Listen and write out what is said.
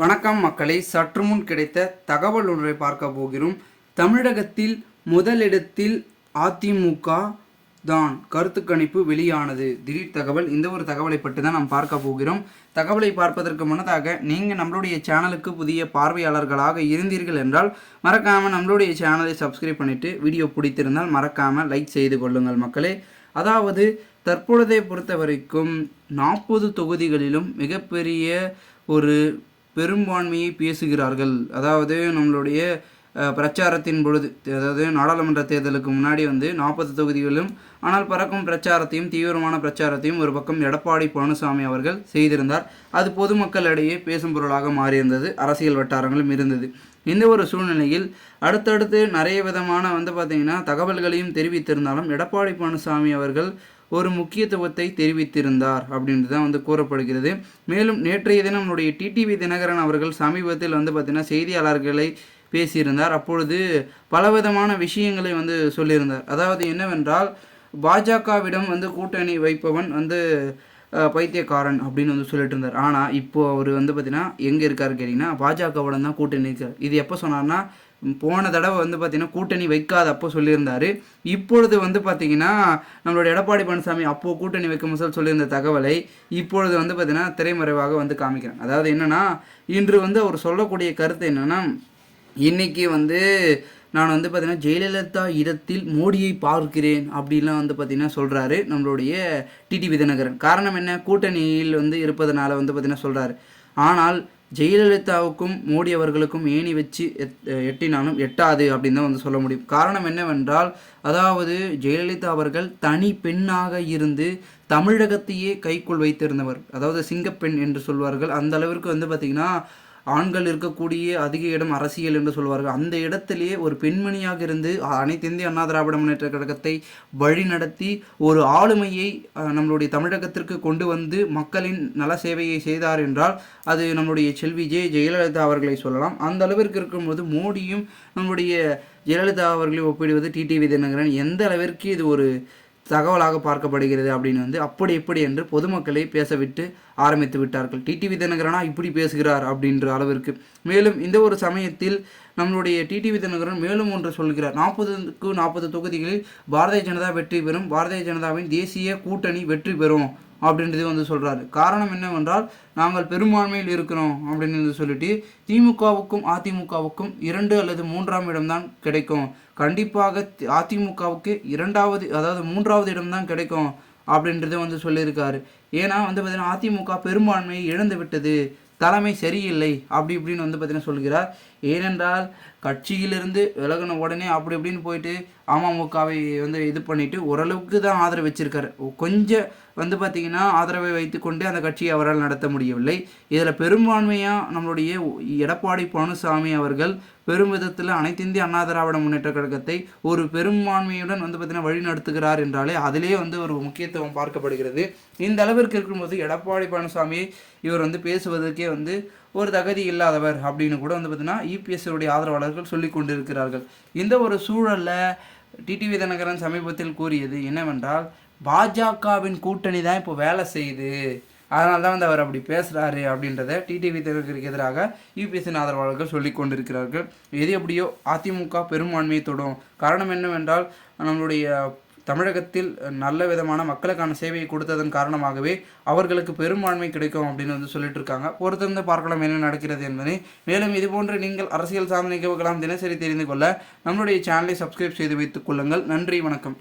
வணக்கம் மக்களை. சற்று முன் கிடைத்த தகவல் ஒன்றை பார்க்க போகிறோம். தமிழகத்தில் முதலிடத்தில் அதிமுக தான் கருத்து கணிப்பு வெளியானது. திடீர் தகவல். இந்த ஒரு தகவலை பற்றி தான் நாம் பார்க்க போகிறோம். தகவலை பார்ப்பதற்கு முன்னதாக நீங்கள் நம்மளுடைய சேனலுக்கு புதிய பார்வையாளர்களாக இருந்தீர்கள் என்றால் மறக்காமல் நம்மளுடைய சேனலை சப்ஸ்கிரைப் பண்ணிவிட்டு வீடியோ பிடித்திருந்தால் மறக்காமல் லைக் செய்து கொள்ளுங்கள் மக்களே. அதாவது தற்பொழுதை பொறுத்த வரைக்கும் நாற்பது தொகுதிகளிலும் மிகப்பெரிய ஒரு பெரும்பான்மையை பேசுகிறார்கள். அதாவது நம்மளுடைய பிரச்சாரத்தின் பொழுது அதாவது நாடாளுமன்ற தேர்தலுக்கு முன்னாடி வந்து நாற்பது தொகுதிகளிலும் ஆனால் பறக்கும் பிரச்சாரத்தையும் தீவிரமான பிரச்சாரத்தையும் ஒரு பக்கம் எடப்பாடி பழனிசாமி அவர்கள் செய்திருந்தார். அது பொதுமக்களிடையே பேசும் பொருளாக மாறியிருந்தது. அரசியல் வட்டாரங்களும் இருந்தது. இந்த ஒரு சூழ்நிலையில் அடுத்தடுத்து நிறைய விதமான வந்து பார்த்திங்கன்னா தகவல்களையும் தெரிவித்திருந்தாலும் எடப்பாடி பழனிசாமி அவர்கள் ஒரு முக்கியத்துவத்தை தெரிவித்திருந்தார் அப்படின்றது தான் வந்து கூறப்படுகிறது. மேலும் நேற்றைய தினம் நம்முடைய டிடிவி தினகரன் அவர்கள் சமீபத்தில் வந்து பார்த்திங்கன்னா செய்தியாளர்களை பேசியிருந்தார். அப்பொழுது பலவிதமான விஷயங்களை வந்து சொல்லியிருந்தார். அதாவது என்னவென்றால் பாஜகவிடம் வந்து கூட்டணி வைப்பவன் வந்து பைத்தியக்காரன் அப்படின்னு வந்து சொல்லிட்டு இருந்தார். ஆனால் இப்போது அவர் வந்து பார்த்தீங்கன்னா எங்கே இருக்காரு கேட்டிங்கன்னா பாஜகவுடன் தான் கூட்டணி இருக்கார் இது எப்போ சொன்னார்னா போன தடவை வந்து பார்த்தீங்கன்னா கூட்டணி வைக்காத அப்போ சொல்லியிருந்தார். இப்பொழுது வந்து பார்த்தீங்கன்னா நம்மளோட எடப்பாடி பழனிசாமி அப்போது கூட்டணி வைக்கும் முதல் சொல்லியிருந்த தகவலை இப்பொழுது வந்து பார்த்தீங்கன்னா திரைமறைவாக வந்து காமிக்கிறாங்க அதாவது என்னென்னா இன்று வந்து அவர் சொல்லக்கூடிய கருத்து என்னென்னா இன்னைக்கு வந்து நான் வந்து பார்த்தீங்கன்னா ஜெயலலிதா இடத்தில் மோடியை பார்க்கிறேன் அப்படின்லாம் வந்து பார்த்தீங்கன்னா சொல்கிறாரு நம்மளுடைய டிடிவி தினகரன் காரணம் என்ன? கூட்டணியில் வந்து இருப்பதனால வந்து பார்த்தீங்கன்னா சொல்கிறாரு ஆனால் ஜெயலலிதாவுக்கும் மோடி அவர்களுக்கும் ஏணி வச்சு எட் எட்டினாலும் எட்டாது அப்படின்னு தான் வந்து சொல்ல முடியும். காரணம் என்னவென்றால் அதாவது ஜெயலலிதா அவர்கள் தனி பெண்ணாக இருந்து தமிழகத்தையே கைக்குள் வைத்திருந்தவர். அதாவது சிங்கப்பெண் என்று சொல்வார்கள். அந்த அளவிற்கு வந்து பார்த்திங்கன்னா ஆண்கள் இருக்கக்கூடிய அதிக இடம் அரசியல் என்று சொல்வார்கள். அந்த இடத்திலேயே ஒரு பெண்மணியாக இருந்து அனைத்து இந்திய அண்ணா திராவிட முன்னேற்ற கழகத்தை வழிநடத்தி ஒரு ஆளுமையை நம்மளுடைய தமிழகத்திற்கு கொண்டு வந்து மக்களின் நல சேவையை செய்தார் என்றால் அது நம்முடைய செல்வி ஜெ ஜெயலலிதா அவர்களை சொல்லலாம். அந்த அளவிற்கு இருக்கும்போது மோடியும் நம்முடைய ஜெயலலிதா அவர்களை ஒப்பிடுவது டிடிவி தினகரன். எந்த அளவிற்கு இது ஒரு தகவலாக பார்க்கப்படுகிறது அப்படின்னு வந்து அப்படி இப்படி என்று பொதுமக்களை பேசவிட்டு ஆரம்பித்து விட்டார்கள். டிடிவி தினகரனா இப்படி பேசுகிறார் அப்படின்ற அளவிற்கு. மேலும் இந்த ஒரு சமயத்தில் நம்மளுடைய டிடிவி தினகரன் மேலும் ஒன்று சொல்கிறார். நாற்பதுக்கு நாற்பது தொகுதிகளில் பாரதிய ஜனதா வெற்றி பெறும் பாரதிய ஜனதாவின் தேசிய கூட்டணி வெற்றி பெறும். அப்படின்றது வந்து சொல்கிறாரு காரணம் என்னவென்றால் நாங்கள் பெரும்பான்மையில் இருக்கிறோம் அப்படின்னு வந்து சொல்லிட்டு திமுகவுக்கும் அதிமுகவுக்கும் இரண்டு அல்லது மூன்றாம் இடம்தான் கிடைக்கும். கண்டிப்பாக தி- அதிமுகவுக்கு இரண்டாவது அதாவது மூன்றாவது இடம்தான் கிடைக்கும் அப்படின்றத வந்து சொல்லியிருக்காரு. ஏன்னா வந்து பார்த்தீங்கன்னா அதிமுக பெரும்பான்மையை இழந்து விட்டது தலைமை சரியில்லை அப்படி இப்படின்னு வந்து பார்த்தீங்கன்னா சொல்கிறார். ஏனென்றால் கட்சியிலிருந்து விலகின உடனே அப்படி இப்படின்னு போயிட்டு அமமுகவை வந்து இது பண்ணிவிட்டு ஓரளவுக்கு தான் ஆதரவு வச்சுருக்காரு. கொஞ்சம் வந்து பார்த்திங்கன்னா ஆதரவை வைத்துக்கொண்டு அந்த கட்சியை அவரால் நடத்த முடியவில்லை. இதில் பெரும்பான்மையாக நம்மளுடைய எடப்பாடி பழனிசாமி அவர்கள் பெரும் விதத்தில் அனைத்து இந்திய அண்ணா திராவிட முன்னேற்ற கழகத்தை ஒரு பெரும்பான்மையுடன் வந்து பார்த்திங்கன்னா வழி நடத்துகிறார் என்றாலே அதிலே வந்து ஒரு முக்கியத்துவம் பார்க்கப்படுகிறது. இந்த அளவிற்கு இருக்கும்போது எடப்பாடி பழனிசாமியை இவர் வந்து பேசுவதற்கே வந்து ஒரு தகுதி இல்லாதவர் அப்படின்னு கூட வந்து பார்த்தீங்கன்னா ஆதரவாளர் அவர்கள் சொல்லி கொண்டிருக்கிறார்கள். இந்த ஒரு சூழலில் டிடிவி தினகரன் சமீபத்தில் கூறியது என்னவென்றால் பாஜகவின் கூட்டணி தான் இப்போ வேலை செய்யுது. அதனால தான் வந்து அவர் அப்படி பேசுகிறாரு அப்படின்றத டிடிவி தினகருக்கு எதிராக யூபிஎஸ்சின் ஆதரவாளர்கள் சொல்லி கொண்டிருக்கிறார்கள். எது எப்படியோ அதிமுக பெரும்பான்மையை தொடும் காரணம் என்னவென்றால் நம்மளுடைய தமிழகத்தில் நல்ல விதமான மக்களுக்கான சேவையை கொடுத்ததன் காரணமாகவே அவர்களுக்கு பெரும்பான்மை கிடைக்கும் அப்படின்னு வந்து சொல்லிட்டு இருக்காங்க. பொறுத்திருந்து பார்க்கலாம் என்ன நடக்கிறது என்பதை. மேலும் இதுபோன்று நீங்கள் அரசியல் சாதனை நிகழ்வுகளாம் தினசரி தெரிந்து கொள்ள நம்மளுடைய சேனலை சப்ஸ்கிரைப் செய்து வைத்துக் கொள்ளுங்கள். நன்றி வணக்கம்.